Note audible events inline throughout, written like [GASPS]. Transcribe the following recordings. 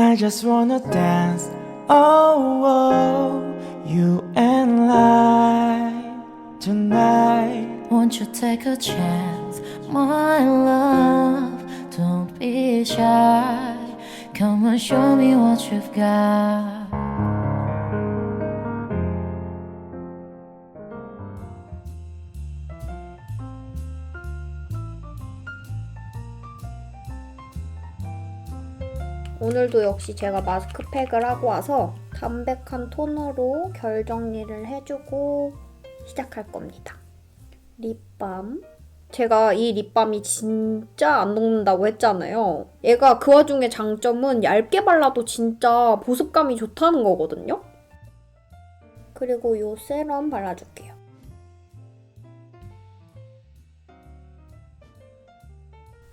I just wanna dance. Oh, oh you and I tonight. Won't you take a chance, my love? Don't be shy. Come and show me what you've got. 오늘도 역시 제가 마스크팩을 하고 와서 담백한 톤으로 결 정리를 해주고 시작할 겁니다. 립밤. 제가 이 립밤이 진짜 안 녹는다고 했잖아요. 얘가 그 와중에 장점은 얇게 발라도 진짜 보습감이 좋다는 거거든요. 그리고 이 세럼 발라줄게요.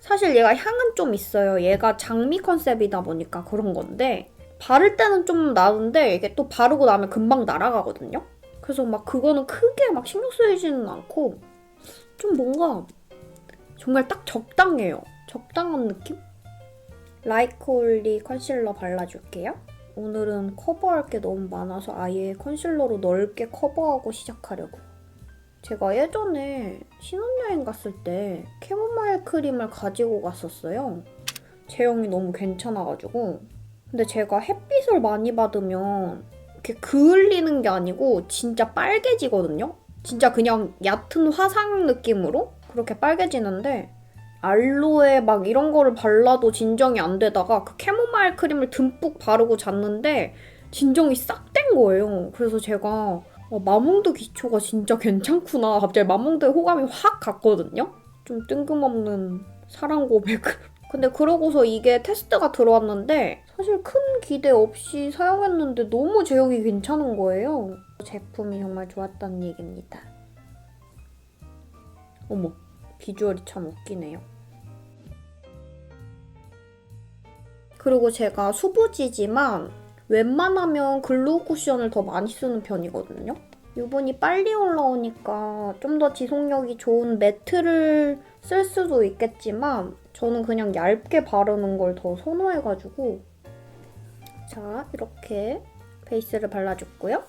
사실 얘가 향은 좀 있어요. 얘가 장미 컨셉이다 보니까 그런 건데 바를 때는 좀 나는데 이게 또 바르고 나면 금방 날아가거든요. 그래서 막 그거는 크게 막 신경 쓰이지는 않고 좀 뭔가 정말 딱 적당해요. 적당한 느낌? 라이콜리 컨실러 발라줄게요. 오늘은 커버할 게 너무 많아서 아예 컨실러로 넓게 커버하고 시작하려고요. 제가 예전에 신혼여행 갔을 때 캐모마일 크림을 가지고 갔었어요. 제형이 너무 괜찮아가지고. 근데 제가 햇빛을 많이 받으면 이렇게 그을리는 게 아니고 진짜 빨개지거든요? 진짜 그냥 얕은 화상 느낌으로 그렇게 빨개지는데 알로에 막 이런 거를 발라도 진정이 안 되다가 그 캐모마일 크림을 듬뿍 바르고 잤는데 진정이 싹 된 거예요. 그래서 제가 어, 마몽드 기초가 진짜 괜찮구나. 갑자기 마몽드에 호감이 확 갔거든요. 좀 뜬금없는 사랑 고백. [LAUGHS] 근데 그러고서 이게 테스트가 들어왔는데 사실 큰 기대 없이 사용했는데 너무 제형이 괜찮은 거예요. 제품이 정말 좋았다는 얘기입니다. 어머, 비주얼이 참 웃기네요. 그리고 제가 수부지지만 웬만하면 글로우 쿠션을 더 많이 쓰는 편이거든요. 유분이 빨리 올라오니까 좀 더 지속력이 좋은 매트를 쓸 수도 있겠지만 저는 그냥 얇게 바르는 걸 더 선호해가지고 자 이렇게 베이스를 발라줬고요.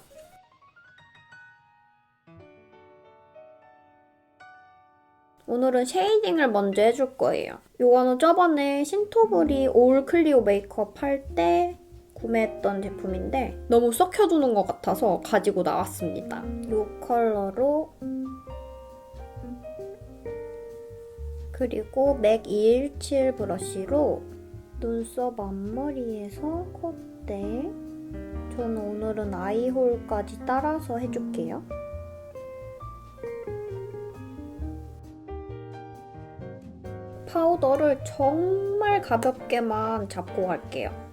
오늘은 쉐이딩을 먼저 해줄 거예요. 이거는 저번에 신토브리 올 클리오 메이크업 할 때 구매했던 제품인데 너무 썩혀두는 것 같아서 가지고 나왔습니다. 이 컬러로 그리고 맥 217 브러쉬로 눈썹 앞머리에서 콧대 저는 오늘은 아이홀까지 따라서 해줄게요. 파우더를 정말 가볍게만 잡고 갈게요.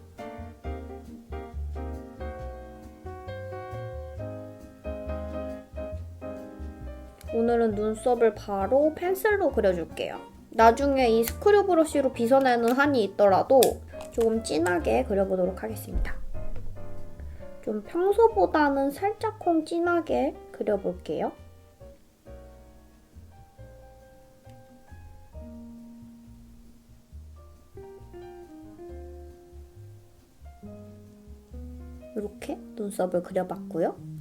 오늘은 눈썹을 바로 펜슬로 그려줄게요. 나중에 이 스크류 브러쉬로 빗어내는 한이 있더라도 조금 진하게 그려보도록 하겠습니다. 좀 평소보다는 살짝콩 진하게 그려볼게요. 이렇게 눈썹을 그려봤고요.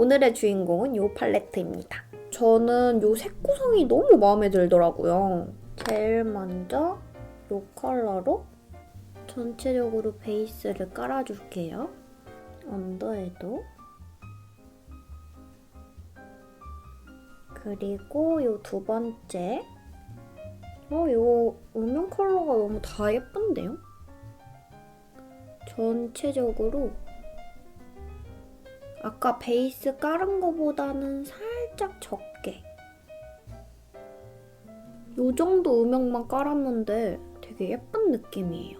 오늘의 주인공은 이 팔레트입니다. 저는 이 색 구성이 너무 마음에 들더라고요. 제일 먼저 이 컬러로 전체적으로 베이스를 깔아줄게요. 언더에도 그리고 이 두 번째 어, 이거 음영 컬러가 너무 다 예쁜데요? 전체적으로 아까 베이스 깔은 거보다는 살짝 적게 이 정도 음영만 깔았는데 되게 예쁜 느낌이에요.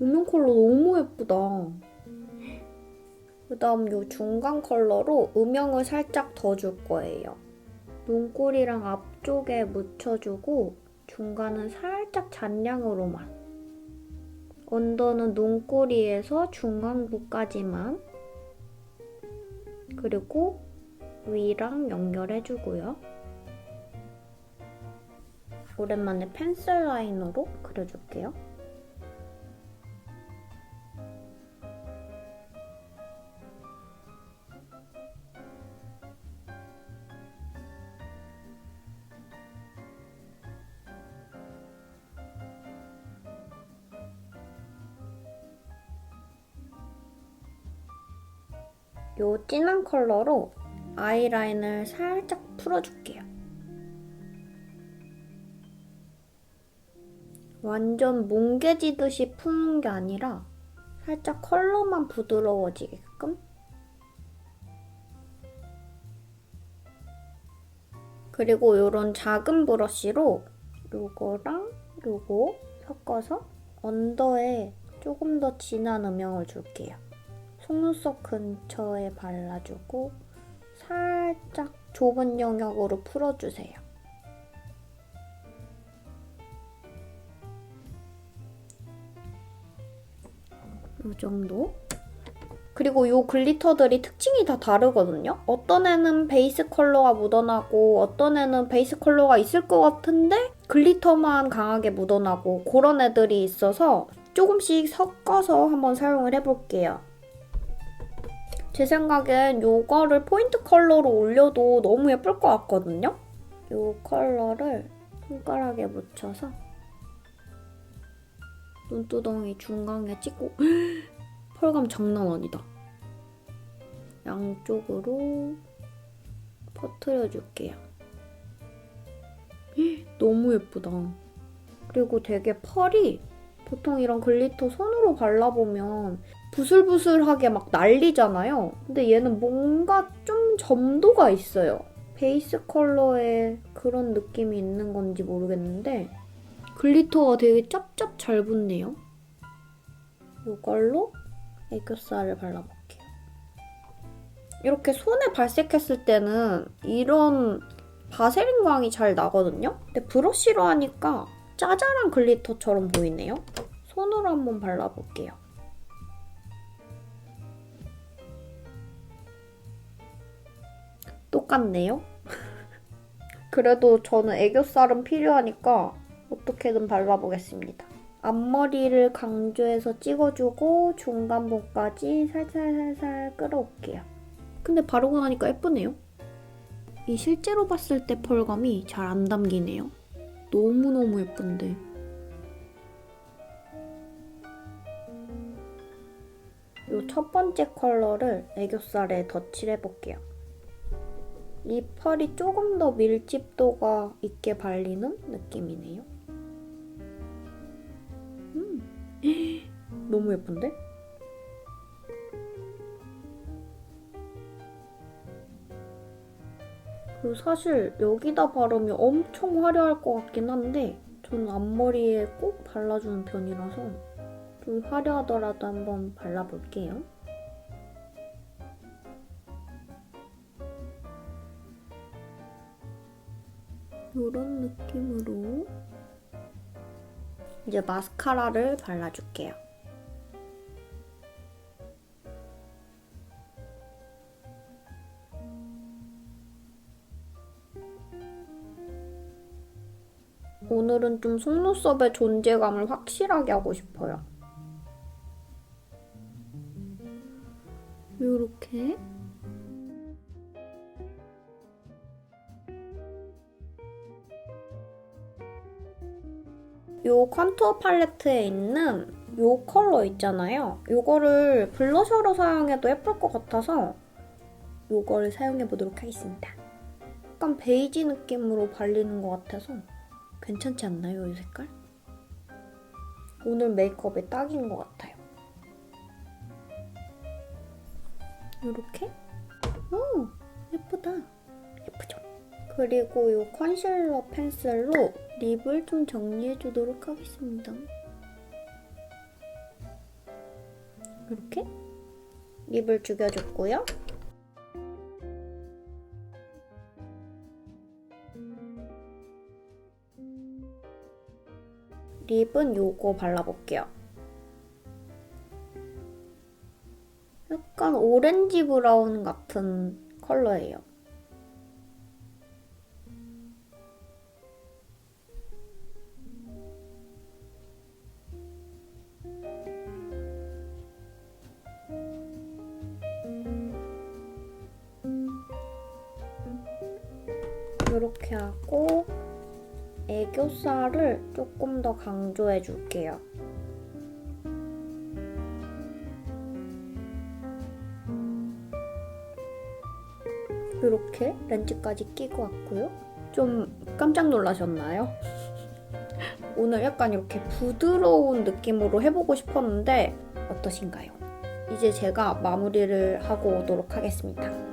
음영 컬러 너무 예쁘다. 그 다음 이 중간 컬러로 음영을 살짝 더 줄 거예요. 눈꼬리랑 앞쪽에 묻혀주고 중간은 살짝 잔량으로만 언더는 눈꼬리에서 중안부까지만 그리고 위랑 연결해주고요. 오랜만에 펜슬 라인으로 그려줄게요. 요 진한 컬러로 아이라인을 살짝 풀어줄게요. 완전 뭉개지듯이 푸는 게 아니라 살짝 컬러만 부드러워지게끔 그리고 이런 작은 브러쉬로 요거랑 요거 섞어서 언더에 조금 더 진한 음영을 줄게요. 속눈썹 근처에 발라주고 살짝 좁은 영역으로 풀어주세요. 이 정도. 그리고 이 글리터들이 특징이 다 다르거든요. 어떤 애는 베이스 컬러가 묻어나고 어떤 애는 베이스 컬러가 있을 것 같은데 글리터만 강하게 묻어나고 그런 애들이 있어서 조금씩 섞어서 한번 사용을 해볼게요. 제 생각엔 이거를 포인트 컬러로 올려도 너무 예쁠 것 같거든요. 이 컬러를 손가락에 묻혀서 눈두덩이 중간에 찍고 [GASPS] 펄감 장난 아니다. 양쪽으로 퍼트려 줄게요. [GASPS] 너무 예쁘다. 그리고 되게 펄이 보통 이런 글리터 손으로 발라보면 부슬부슬하게 막 날리잖아요. 근데 얘는 뭔가 좀 점도가 있어요. 베이스 컬러에 그런 느낌이 있는 건지 모르겠는데 글리터가 되게 짭짭 잘 붙네요. 이걸로 애교살을 발라볼게요. 이렇게 손에 발색했을 때는 이런 바세린 광이 잘 나거든요? 근데 브러쉬로 하니까 짜잘한 글리터처럼 보이네요. 손으로 한번 발라볼게요. 똑같네요. [LAUGHS] 그래도 저는 애교살은 필요하니까 어떻게든 발라보겠습니다. 앞머리를 강조해서 찍어주고 중간부까지 살살살살 끌어올게요. 근데 바르고 나니까 예쁘네요. 이 실제로 봤을 때 펄감이 잘 안 담기네요. 너무너무 예쁜데. 이 첫 번째 컬러를 애교살에 덧칠해볼게요. 이 펄이 조금 더 밀집도가 있게 발리는 느낌이네요. 음, [GASPS] 너무 예쁜데? 그리고 사실 여기다 바르면 엄청 화려할 것 같긴 한데 저는 앞머리에 꼭 발라주는 편이라서 좀 화려하더라도 한번 발라볼게요. 이런 느낌으로 이제 마스카라를 발라줄게요. 오늘은 좀 속눈썹의 존재감을 확실하게 하고 싶어요. 요렇게 요 컨투어 팔레트에 있는 요 컬러 있잖아요. 요거를 블러셔로 사용해도 예쁠 것 같아서 요거를 사용해 보도록 하겠습니다. 약간 베이지 느낌으로 발리는 것 같아서 괜찮지 않나요, 이 색깔? 오늘 메이크업에 딱인 것 같아요. 이렇게? 오, 예쁘다. 예쁘죠? 그리고 이 컨실러 펜슬로 립을 좀 정리해 주도록 하겠습니다. 이렇게 립을 죽여줬고요. 립은 요거 발라볼게요. 약간 오렌지 브라운 같은 컬러예요. 이렇게 하고 애교살을 조금 더 강조해 줄게요. 이렇게 렌즈까지 끼고 왔고요. 좀 깜짝 놀라셨나요? [LAUGHS] 오늘 약간 이렇게 부드러운 느낌으로 해보고 싶었는데 어떠신가요? 이제 제가 마무리를 하고 오도록 하겠습니다.